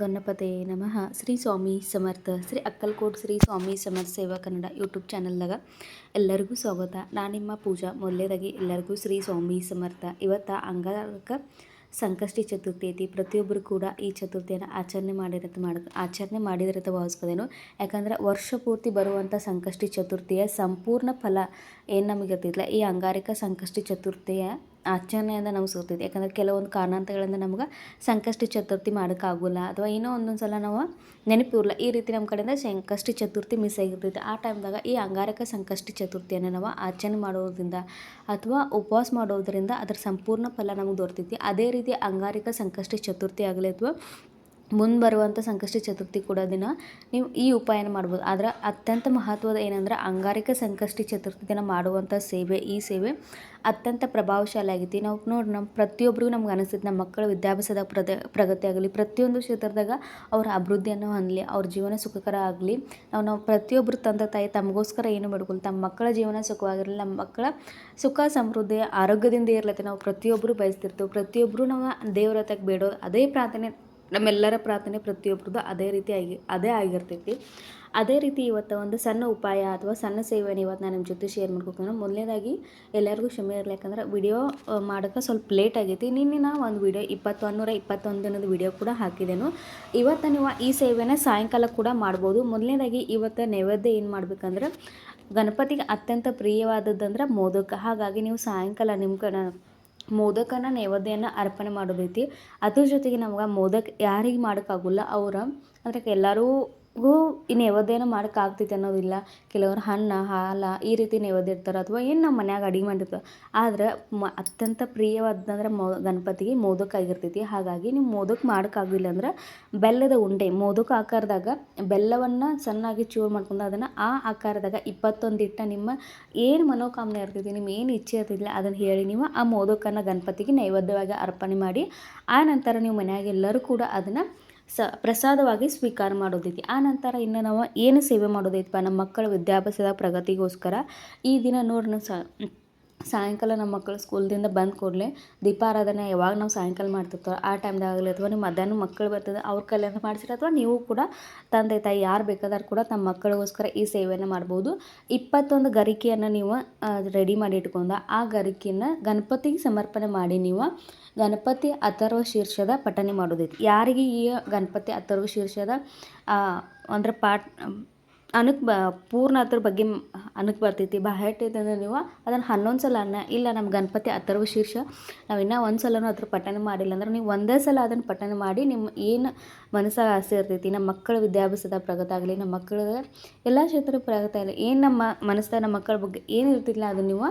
ಗಣಪತೆ ನಮಃ. ಶ್ರೀ ಸ್ವಾಮಿ ಸಮರ್ಥ, ಶ್ರೀ ಅಕ್ಕಲ್ಕೋಟ್ ಶ್ರೀ ಸ್ವಾಮಿ ಸಮರ್ಥ ಸೇವಾ ಕನ್ನಡ ಯೂಟ್ಯೂಬ್ ಚಾನಲ್ದಾಗ ಎಲ್ಲರಿಗೂ ಸ್ವಾಗತ. ನಾನು ನಿಮ್ಮ ಪೂಜಾ ಮೊದಲೇದಾಗಿ ಎಲ್ಲರಿಗೂ ಶ್ರೀ ಸ್ವಾಮಿ ಸಮರ್ಥ. ಇವತ್ತು ಅಂಗಾರಕ ಸಂಕಷ್ಟಿ ಚತುರ್ಥಿ ಐತಿ. ಪ್ರತಿಯೊಬ್ಬರು ಕೂಡ ಈ ಚತುರ್ಥಿಯನ್ನು ಆಚರಣೆ ಮಾಡಿರತ್ತೆ ಮಾಡ, ಆಚರಣೆ ಮಾಡಿದಿರತ್ತೆ ಭಾವಿಸ್ಕೋದೇನು ಯಾಕಂದ್ರೆ ವರ್ಷ ಪೂರ್ತಿ ಬರುವಂಥ ಸಂಕಷ್ಟಿ ಚತುರ್ಥಿಯ ಸಂಪೂರ್ಣ ಫಲ ಏನು ನಮಗೆ ಗೊತ್ತಿಲ್ಲ ಈ ಅಂಗಾರಿಕ ಸಂಕಷ್ಟಿ ಚತುರ್ಥಿಯ ಆಚರಣೆಯಿಂದ ನಮ್ಗೆ ಸಿಗ್ತೈತಿ ಯಾಕಂದ್ರೆ ಕೆಲವೊಂದು ಕಾರಣಾಂತರಗಳಿಂದ ನಮ್ಗೆ ಸಂಕಷ್ಟಿ ಚತುರ್ಥಿ ಮಾಡೋಕ್ಕಾಗೋಲ್ಲ ಅಥವಾ ಏನೋ ಒಂದೊಂದು ಸಲ ನಾವು ನೆನಪಿರಲ್ಲ ಈ ರೀತಿ ನಮ್ಮ ಕಡೆಯಿಂದ ಸಂಕಷ್ಟಿ ಚತುರ್ಥಿ ಮಿಸ್ ಆಗಿರ್ತೈತೆ. ಆ ಟೈಮ್ದಾಗ ಈ ಅಂಗಾರಕ ಸಂಕಷ್ಟಿ ಚತುರ್ಥಿಯನ್ನು ನಾವು ಆಚರಣೆ ಮಾಡೋದ್ರಿಂದ ಅಥವಾ ಉಪವಾಸ ಮಾಡೋದರಿಂದ ಅದರ ಸಂಪೂರ್ಣ ಫಲ ನಮಗೆ ದೊರೆತೈತಿ. ಅದೇ ರೀತಿ ಅಂಗಾರಿಕ ಸಂಕಷ್ಟಿ ಚತುರ್ಥಿ ಆಗಲಿ ಅಥವಾ ಮುಂದೆ ಬರುವಂಥ ಸಂಕಷ್ಟಿ ಚತುರ್ಥಿ ಕೂಡ ದಿನ ನೀವು ಈ ಉಪಾಯನ ಮಾಡ್ಬೋದು. ಆದ್ರೆ ಅತ್ಯಂತ ಮಹತ್ವದ ಏನಂದ್ರೆ ಅಂಗಾರಿಕ ಸಂಕಷ್ಟಿ ಚತುರ್ಥಿ ದಿನ ಮಾಡುವಂಥ ಸೇವೆ, ಈ ಸೇವೆ ಅತ್ಯಂತ ಪ್ರಭಾವಶಾಲಿ ಆಗೈತಿ. ನಾವು ನೋಡಿ ನಮ್ಮ ಪ್ರತಿಯೊಬ್ಬರಿಗೂ ನಮ್ಗೆ ಅನಿಸ್ತೈತಿ ನಮ್ಮ ಮಕ್ಕಳ ವಿದ್ಯಾಭ್ಯಾಸದ ಪ್ರದ ಪ್ರಗತಿ ಆಗಲಿ, ಪ್ರತಿಯೊಂದು ಕ್ಷೇತ್ರದಾಗ ಅವರ ಅಭಿವೃದ್ಧಿಯನ್ನು ಹೊಂದಲಿ, ಅವ್ರ ಜೀವನ ಸುಖಕರ ಆಗಲಿ. ನಾವು ನಾವು ಪ್ರತಿಯೊಬ್ಬರು ತಂದೆ ತಾಯಿ ತಮಗೋಸ್ಕರ ಏನು ಮಾಡ್ಕೊಲ್ಲ ತಮ್ಮ ಮಕ್ಕಳ ಜೀವನ ಸುಖವಾಗಿರಲಿ ನಮ್ಮ ಮಕ್ಕಳ ಸುಖ ಸಮೃದ್ಧಿ ಆರೋಗ್ಯದಿಂದ ಇರ್ಲತ್ತೆ. ನಾವು ಪ್ರತಿಯೊಬ್ಬರು ಬಯಸ್ತಿರ್ತೇವೆ ಪ್ರತಿಯೊಬ್ಬರು ನಾವು ದೇವ್ರ ಬೇಡೋ ಅದೇ ಪ್ರಾರ್ಥನೆ ನಮ್ಮೆಲ್ಲರ ಪ್ರಾರ್ಥನೆ ಪ್ರತಿಯೊಬ್ಬರದ್ದು ಅದೇ ರೀತಿ ಆಗಿ, ಅದೇ ಆಗಿರ್ತೈತಿ. ಅದೇ ರೀತಿ ಇವತ್ತು ಒಂದು ಸಣ್ಣ ಉಪಾಯ ಅಥವಾ ಸಣ್ಣ ಸೇವೆನ ಇವತ್ತು ನಾನು ನಿಮ್ಮ ಜೊತೆ ಶೇರ್ ಮಾಡ್ಕೊತೀನಿ ಮೊದಲನೇದಾಗಿ ಎಲ್ಲರಿಗೂ ಕ್ಷಮೆ ಇರಲಿ ಯಾಕಂದ್ರೆ ವಿಡಿಯೋ ಮಾಡೋಕ್ಕೆ ಸ್ವಲ್ಪ ಲೇಟ್ ಆಗೈತಿ. ನಿನ್ನೆ ನಾ ಒಂದು ವಿಡಿಯೋ ಇಪ್ಪತ್ತೊಂದೂರ ಇಪ್ಪತ್ತೊಂದು ದಿನದ ವಿಡಿಯೋ ಕೂಡ ಹಾಕಿದೆನು. ಇವತ್ತು ನೀವು ಈ ಸೇವೆನ ಸಾಯಂಕಾಲ ಕೂಡ ಮಾಡ್ಬೋದು. ಮೊದಲನೇದಾಗಿ ಇವತ್ತು ನೈವೇದ್ಯ ಏನು ಮಾಡ್ಬೇಕಂದ್ರೆ, ಗಣಪತಿಗೆ ಅತ್ಯಂತ ಪ್ರಿಯವಾದದ್ದು ಅಂದ್ರೆ ಮೋದಕ. ಹಾಗಾಗಿ ನೀವು ಸಾಯಂಕಾಲ ನಿಮ್ಮ ಕಡೆ ಮೋದಕನ ನೈವೇದ್ಯನ ಅರ್ಪಣೆ ಮಾಡೋದೈತಿ. ಅದ್ರ ಜೊತೆಗೆ ನಮ್ಗೆ ಮೋದಕ ಯಾರಿಗೆ ಮಾಡೋಕ್ಕಾಗಲ್ಲ ಅವರ ಅಂದ್ರೆ ಎಲ್ಲರೂ ಗೂ ಈ ನೈವೇದ್ಯನ ಆಗ್ತೈತೆ ಅನ್ನೋದಿಲ್ಲ. ಕೆಲವರು ಹಣ್ಣು ಹಾಲು ಈ ರೀತಿ ನೈವೇದ್ಯ ಇಡ್ತಾರೆ ಅಥವಾ ಏನು ನಮ್ಮ ಮನ್ಯಾಗ ಅಡಿಗೆ ಮಾಡಿರ್ತಾರೆ. ಆದ್ರೆ ಮ ಅತ್ಯಂತ ಪ್ರಿಯವಾದಂದ್ರೆ ಮೋ ಗಣಪತಿಗೆ ಮೋದಕ ಆಗಿರ್ತೈತಿ. ಹಾಗಾಗಿ ನೀವು ಮೋದಕ ಮಾಡೋಕ್ಕಾಗಲಿಲ್ಲ ಅಂದ್ರೆ ಬೆಲ್ಲದ ಉಂಡೆ, ಮೋದಕ ಆಕಾರದಾಗ ಬೆಲ್ಲವನ್ನು ಸಣ್ಣಾಗಿ ಚೂರು ಮಾಡ್ಕೊಂಡು ಅದನ್ನು ಆ ಆಕಾರದಾಗ ಇಪ್ಪತ್ತೊಂದು ಇಟ್ಟ ನಿಮ್ಮ ಏನು ಮನೋಕಾಮನೆ ಇರ್ತೈತಿ ನಿಮ್ಮ ಏನು ಇಚ್ಛೆ ಇರ್ತಿಲ್ಲ ಅದನ್ನು ಹೇಳಿ ನೀವು ಆ ಮೋದಕನ ಗಣಪತಿಗೆ ನೈವೇದ್ಯವಾಗಿ ಅರ್ಪಣೆ ಮಾಡಿ, ಆ ನಂತರ ನೀವು ಮನೆಯಾಗೆಲ್ಲರೂ ಕೂಡ ಅದನ್ನು ಸ ಪ್ರಸಾದವಾಗಿ ಸ್ವೀಕಾರ ಮಾಡೋದೈತಿ. ಆ ನಂತರ ಇನ್ನು ನಾವು ಏನು ಸೇವೆ ಮಾಡೋದೈತಪ್ಪ, ನಮ್ಮ ಮಕ್ಕಳ ವಿದ್ಯಾಭ್ಯಾಸದ ಪ್ರಗತಿಗೋಸ್ಕರ ಈ ದಿನ ನೋಡ್ರಿ ನಾವು ಸಾಯಂಕಾಲ ನಮ್ಮ ಮಕ್ಕಳು ಸ್ಕೂಲ್ದಿಂದ ಬಂದ ಕೂಡಲೇ ದೀಪಾರಾಧನೆ ಯಾವಾಗ ನಾವು ಸಾಯಂಕಾಲ ಮಾಡ್ತಿರ್ತೀವೋ ಆ ಟೈಮ್ದಾಗಲಿ ಅಥವಾ ನೀವು ಮಧ್ಯಾಹ್ನ ಮಕ್ಕಳು ಬರ್ತದೆ ಅವ್ರ ಕಲ್ಯಾಣ ಮಾಡಿಸಿರಿ ಅಥವಾ ನೀವು ಕೂಡ ತಂದೆ ತಾಯಿ ಯಾರು ಬೇಕಾದ್ರೆ ಕೂಡ ತಮ್ಮ ಮಕ್ಕಳಿಗೋಸ್ಕರ ಈ ಸೇವೆಯನ್ನು ಮಾಡ್ಬೋದು. ಇಪ್ಪತ್ತೊಂದು ಗರಿಕೆಯನ್ನು ನೀವು ರೆಡಿ ಮಾಡಿ ಇಟ್ಕೊಂಡ ಆ ಗರಿಕೆಯನ್ನು ಗಣಪತಿಗೆ ಸಮರ್ಪಣೆ ಮಾಡಿ ನೀವು ಗಣಪತಿ ಅಥರ್ವ ಶೀರ್ಷದ ಪಠನೆ ಮಾಡೋದೈತಿ ಯಾರಿಗೆ ಈ ಗಣಪತಿ ಅಥರ್ವ ಶೀರ್ಷದ ಅಂದರೆ ಪಾಠ ಅನಕ್ಕೆ ಬ ಪೂರ್ಣ ಅದ್ರ ಬಗ್ಗೆ ಅನಕ್ ಬರ್ತೈತಿ. ಬಾಹೆಟ್ ಅಂದ್ರೆ ನೀವು ಅದನ್ನು ಹನ್ನೊಂದು ಸಲ ಅನ್ನ, ಇಲ್ಲ ನಮ್ಮ ಗಣಪತಿ ಅಥರ್ವ ಶೀರ್ಷ, ನಾವು ಇನ್ನೂ ಒಂದು ಸಲನೂ ಅದ್ರ ಪಠನೆ ಮಾಡಿಲ್ಲ ಅಂದ್ರೆ ನೀವು ಒಂದೇ ಸಲ ಅದನ್ನು ಪಠನೆ ಮಾಡಿ ನಿಮ್ಮ ಏನು ಮನಸ್ಸಾಗ ಆಸೆ ಇರ್ತೈತಿ, ನಮ್ಮ ಮಕ್ಕಳ ವಿದ್ಯಾಭ್ಯಾಸದ ಪ್ರಗತಿ ಆಗಲಿ, ನಮ್ಮ ಮಕ್ಕಳ ಎಲ್ಲ ಕ್ಷೇತ್ರ ಪ್ರಗತಿ ಆಗಲಿ, ಏನು ನಮ್ಮ ಮನಸ್ಸಾಗ ನಮ್ಮ ಮಕ್ಕಳ ಬಗ್ಗೆ ಏನು ಇರ್ತಿಲ್ಲ ಅದು ನೀವು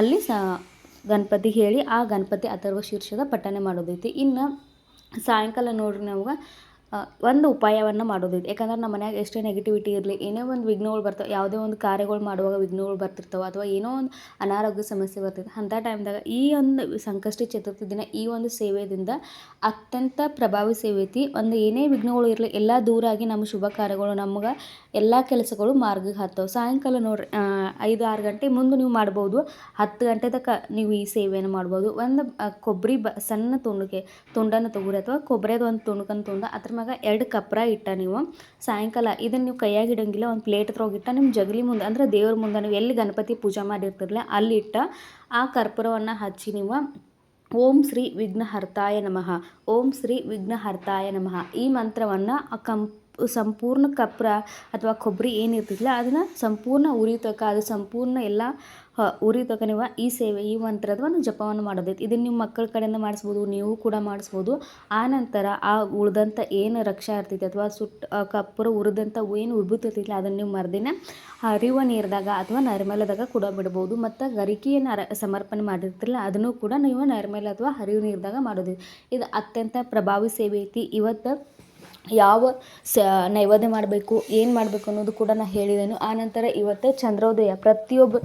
ಅಲ್ಲಿ ಸ, ಗಣಪತಿ ಹೇಳಿ ಆ ಗಣಪತಿ ಅಥರ್ವ ಶೀರ್ಷದ ಪಠನೆ ಮಾಡೋದೈತಿ. ಇನ್ನು ಸಾಯಂಕಾಲ ನೋಡ್ರಿ ನಮ್ಗೆ ಒಂದು ಉಪಾಯವನ್ನು ಮಾಡೋದಿದೆ ಯಾಕಂದ್ರೆ ನಮ್ಮ ಮನ್ಯಾಗ ಎಷ್ಟೇ ನೆಗೆಟಿವಿಟಿ ಇರಲಿ, ಏನೇ ಒಂದು ವಿಘ್ನಗಳು ಬರ್ತವೆ, ಯಾವುದೇ ಒಂದು ಕಾರ್ಯಗಳು ಮಾಡುವಾಗ ವಿಘ್ನಗಳು ಬರ್ತಿರ್ತವೆ, ಅಥವಾ ಏನೋ ಒಂದು ಅನಾರೋಗ್ಯ ಸಮಸ್ಯೆ ಬರ್ತೈತೆ, ಅಂಥ ಟೈಮ್ದಾಗ ಈ ಒಂದು ಸಂಕಷ್ಟಿ ಚತುರ್ಥಿ ದಿನ ಈ ಒಂದು ಸೇವೆಯಿಂದ ಅತ್ಯಂತ ಪ್ರಭಾವಿ ಸೇವೆ ಐತಿ ಒಂದು ಏನೇ ವಿಘ್ನಗಳು ಇರಲಿ, ಎಲ್ಲ ದೂರಾಗಿ ನಮ್ಮ ಶುಭ ಕಾರ್ಯಗಳು, ನಮ್ಗೆ ಎಲ್ಲ ಕೆಲಸಗಳು ಮಾರ್ಗಕ್ಕೆ ಹತ್ತವು. ಸಾಯಂಕಾಲ ನೋಡ್ರಿ ಐದು, ಆರು ಗಂಟೆ ಮುಂದೆ ನೀವು ಮಾಡ್ಬೋದು, ಹತ್ತು ಗಂಟೆ ತಕ್ಕ ನೀವು ಈ ಸೇವೆಯನ್ನು ಮಾಡ್ಬೋದು. ಒಂದು ಕೊಬ್ಬರಿ ಬ, ಸಣ್ಣ ತುಂಡಿಗೆ ತುಂಡನ್ನು ತೊಗೊರಿ, ಅಥವಾ ಕೊಬ್ಬರಿದು ಒಂದು ತುಂಡ್ಕನ್ನು ತುಂಡ, ಅದ್ರ ಮ್ಯಾಗ ಎರಡು ಕಪ್ರ ಇಟ್ಟ ನೀವು. ಸಾಯಂಕಾಲ ಇದನ್ನು ನೀವು ಕೈಯಾಗಿ ಇಡೋಂಗಿಲ್ಲ, ಒಂದು ಪ್ಲೇಟ್ ಇಟ್ಟ ನಿಮ್ಮ ಜಗಲಿ ಮುಂದೆ, ಅಂದ್ರೆ ದೇವ್ರ ಮುಂದೆ ನೀವು ಎಲ್ಲಿ ಗಣಪತಿ ಪೂಜೆ ಮಾಡಿರ್ತಿರಲ್ಲ ಅಲ್ಲಿ ಇಟ್ಟ ಆ ಕರ್ಪೂರವನ್ನು ಹಚ್ಚಿ ನೀವು, ಓಂ ಶ್ರೀ ವಿಘ್ನಹರ್ತಾಯ ನಮಃ, ಓಂ ಶ್ರೀ ವಿಘ್ನಹರ್ತಾಯ ನಮಃ. ಈ ಮಂತ್ರವನ್ನು ಕಂ ಸಂಪೂರ್ಣ ಕಪ್ರ ಅಥವಾ ಕೊಬ್ಬರಿ ಏನಿರ್ತಿಲ್ಲ ಅದನ್ನು ಸಂಪೂರ್ಣ ಉರಿತಕ್ಕ, ಅದು ಸಂಪೂರ್ಣ ಎಲ್ಲ ಉರಿತಕ್ಕ ನೀವು ಈ ಸೇವೆ, ಈ ಮಂತ್ರದ ಒಂದು ಜಪವನ್ನು ಮಾಡೋದೈತಿ. ಇದನ್ನು ನಿಮ್ಮ ಮಕ್ಕಳ ಕಡೆಯಿಂದ ಮಾಡಿಸ್ಬೋದು, ನೀವು ಕೂಡ ಮಾಡಿಸ್ಬೋದು. ಆ ನಂತರ ಆ ಉಳಿದಂಥ ಏನು ರಕ್ಷಾ ಇರ್ತೈತಿ ಅಥವಾ ಸುಟ್ಟ ಕಪ್ಪರು ಉರಿದಂಥ ಏನು ಇರ್ತೈತಿಲ್ಲ ಅದನ್ನು ನೀವು ಮರ್ದಿನ ಹರಿವ ನೀರಿದಾಗ ಅಥವಾ ನೈರ್ಮಲ್ಯದಾಗ ಕೂಡ ಬಿಡ್ಬೋದು. ಮತ್ತು ಗರಿಕೆಯನ್ನು ಸಮರ್ಪಣೆ ಮಾಡಿರ್ತಿರಲ್ಲ, ಅದನ್ನು ಕೂಡ ನೀವು ನೈರ್ಮಲ್ಯ ಅಥವಾ ಹರಿವು ನೀರಿದಾಗ ಮಾಡೋದು ಇದು ಅತ್ಯಂತ ಪ್ರಭಾವಿ ಸೇವೆ ಐತಿ. ಇವತ್ತು ಯಾವ ಸ, ನೈವೇದ್ಯ ಮಾಡಬೇಕು, ಏನು ಮಾಡಬೇಕು ಅನ್ನೋದು ಕೂಡ ನಾನು ಹೇಳಿದೆನು. ಆನಂತರ ಇವತ್ತು ಚಂದ್ರೋದಯ. ಪ್ರತಿಯೊಬ್ಬ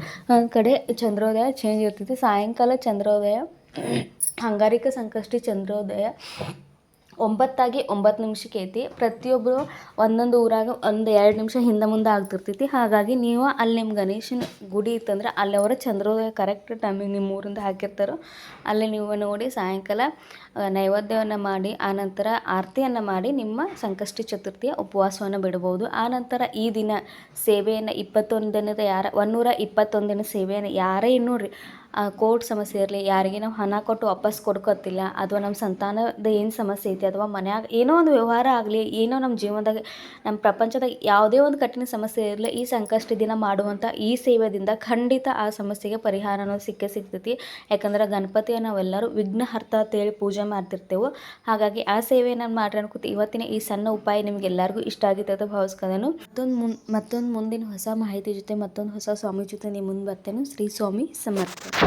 ಕಡೆ ಚಂದ್ರೋದಯ ಚೇಂಜ್ ಇರ್ತೈತಿ. ಸಾಯಂಕಾಲ ಚಂದ್ರೋದಯ ಅಂಗಾರಿಕ ಸಂಕಷ್ಟಿ ಚಂದ್ರೋದಯ. ಒಂಬತ್ತಾಗಿ ಒಂಬತ್ತು ನಿಮಿಷಕ್ಕೆ ಐತಿ. ಪ್ರತಿಯೊಬ್ಬರು ಒಂದೊಂದು ಊರಾಗ ಒಂದು ಎರಡು ನಿಮಿಷ ಹಿಂದೆ ಮುಂದೆ ಆಗ್ತಿರ್ತೈತಿ. ಹಾಗಾಗಿ ನೀವು ಅಲ್ಲಿ ನಿಮ್ಮ ಗಣೇಶನ ಗುಡಿ ಇತ್ತಂದ್ರೆ ಅಲ್ಲಿ ಅವರ ಚಂದ್ರೋದಯ ಕರೆಕ್ಟ್ ಟೈಮಿಗೆ ನಿಮ್ಮ ಊರಿಂದ ಹಾಕಿರ್ತಾರೋ. ಅಲ್ಲಿ ನೀವು ನೋಡಿ ಸಾಯಂಕಾಲ ನೈವೇದ್ಯವನ್ನು ಮಾಡಿ, ಆನಂತರ ಆರತಿಯನ್ನು ಮಾಡಿ ನಿಮ್ಮ ಸಂಕಷ್ಟಿ ಚತುರ್ಥಿಯ ಉಪವಾಸವನ್ನು ಬಿಡಬಹುದು ಆನಂತರ ಈ ದಿನ ಸೇವೆಯನ್ನು ಇಪ್ಪತ್ತೊಂದು ದಿನದ ಯಾರ, ಒಂದೂರ ಇಪ್ಪತ್ತೊಂದು ಸೇವೆಯನ್ನು ಯಾರೇ ಇನ್ನೂ ಕೋರ್ಟ್ ಸಮಸ್ಯೆ ಇರಲಿ, ಯಾರಿಗೆ ನಾವು ಹಣ ಕೊಟ್ಟು ವಾಪಸ್ ಕೊಡ್ಕೊತಿಲ್ಲ, ಅಥವಾ ನಮ್ಮ ಸಂತಾನದ ಏನು ಸಮಸ್ಯೆ ಐತಿ, ಅಥವಾ ಮನ್ಯಾಗ ಏನೋ ಒಂದು ವ್ಯವಹಾರ ಆಗಲಿ, ಏನೋ ನಮ್ಮ ಜೀವನದಾಗ, ನಮ್ಮ ಪ್ರಪಂಚದಾಗ ಯಾವುದೇ ಒಂದು ಕಠಿಣ ಸಮಸ್ಯೆ ಇರಲಿ, ಈ ಸಂಕಷ್ಟ ದಿನ ಮಾಡುವಂಥ ಈ ಸೇವೆದಿಂದ ಖಂಡಿತ ಆ ಸಮಸ್ಯೆಗೆ ಪರಿಹಾರ ಅನ್ನೋದು ಸಿಕ್ಕೇ ಸಿಗ್ತೈತಿ. ಯಾಕಂದ್ರೆ ಗಣಪತಿಯ ನಾವೆಲ್ಲರೂ ವಿಘ್ನಹರ್ತ ಅಂತೇಳಿ ಪೂಜೆ ಮಾಡ್ತಿರ್ತೇವೆ. ಹಾಗಾಗಿ ಆ ಸೇವೆಯನ್ನು ಮಾಡ್ರಿ ಅನ್ಕೋತಿ, ಇವತ್ತಿನ ಈ ಸಣ್ಣ ಉಪಾಯ ನಿಮ್ಗೆ ಎಲ್ಲರಿಗೂ ಇಷ್ಟ ಆಗಿತ್ತು ಅಂತ ಭಾವಿಸ್ಕೊಂಡೇನು ಮತ್ತೊಂದು ಮುನ್, ಮತ್ತೊಂದು ಮುಂದಿನ ಹೊಸ ಮಾಹಿತಿ ಜೊತೆ ಮತ್ತೊಂದು ಹೊಸ ಸ್ವಾಮಿ ಜೊತೆ ನಿಮ್ಮ ಮುಂದೆ ಬರ್ತೇನೆ. ಶ್ರೀ ಸ್ವಾಮಿ ಸಮರ್ಥ.